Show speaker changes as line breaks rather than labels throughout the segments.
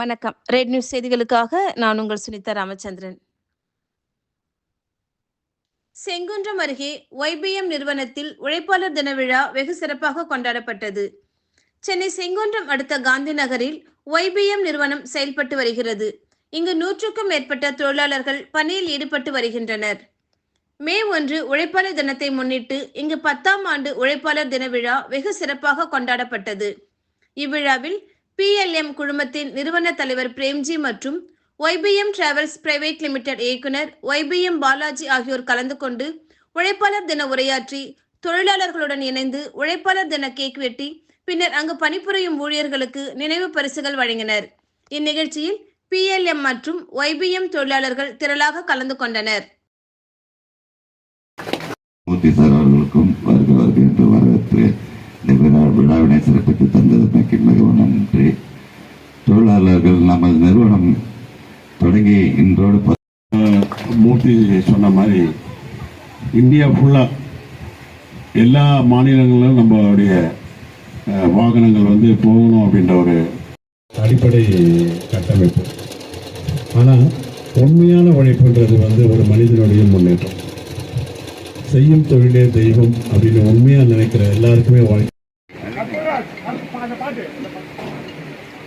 வணக்கம். Red news செய்திகளுக்காக நான் உங்கள் சுனிதா ராமச்சந்திரன். செங்குன்றம் அருகே ஒய்பிஎம் நிறுவனத்தில் உழைப்பாளர் தின விழா வெகு சிறப்பாக கொண்டாடப்பட்டது. சென்னை செங்குன்றம் அடுத்த காந்தி நகரில் ஒய்பிஎம் நிறுவனம் செயல்பட்டு வருகிறது. இங்கு நூற்றுக்கும் மேற்பட்ட தொழிலாளர்கள் பணியில் ஈடுபட்டு வருகின்றனர். மே ஒன்று உழைப்பாளர் தினத்தை முன்னிட்டு இங்கு பத்தாம் ஆண்டு உழைப்பாளர் தின விழா வெகு சிறப்பாக கொண்டாடப்பட்டது. இவ்விழாவில் பிஎல்எம் குழுமத்தின் நிறுவன தலைவர் பிரேம்ஜி மற்றும் ஒய்பிஎம் டிராவல்ஸ் பிரைவேட் லிமிடெட் இயக்குனர் ஒய்பிஎம் பாலாஜி ஆகியோர் கலந்து கொண்டு உழைப்பாளர் தின உரையாற்றி தொழிலாளர்களுடன் இணைந்து உழைப்பாளர் தின கேக் வெட்டி பின்னர் அங்கு பணிபுரியும் ஊழியர்களுக்கு நினைவு பரிசுகள் வழங்கினர். இந்நிகழ்ச்சியில் பிஎல்எம் மற்றும் ஒய்பிஎம் தொழிலாளர்கள் திரளாக கலந்து கொண்டனர்.
அவர்களுக்கும் என்று வரவேற்று இந்த விழாவினை சிறப்பித்து தந்ததற்கு தொழிலாளர்கள் நமது நிறுவனம் தொடங்கி இன்றோடு
மூர்த்தி சொன்ன மாதிரி இந்தியா ஃபுல்லாக எல்லா மாநிலங்களிலும் நம்மளுடைய வாகனங்கள் வந்து போகணும் அப்படின்ற ஒரு அடிப்படை கட்டமைப்பு. ஆனால் உண்மையான உழைப்புன்றது வந்து ஒரு மனிதனுடைய முன்னேற்றம். செய்யும் தொழிலே தெய்வம் அப்படின்னு உண்மையாக நினைக்கிற எல்லாருக்குமே வாழ்க்கை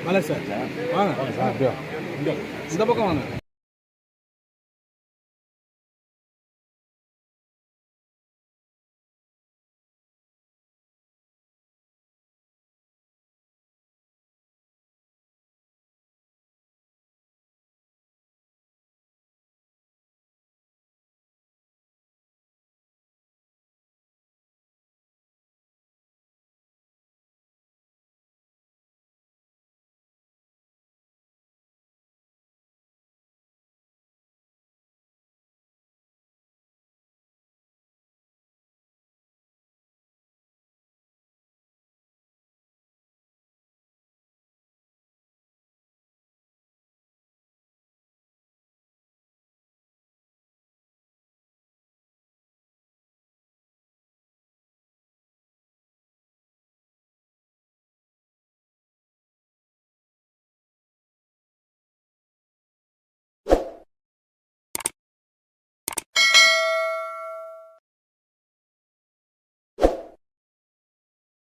மலை சார். வாங்க. இந்த பக்கம் வாங்க.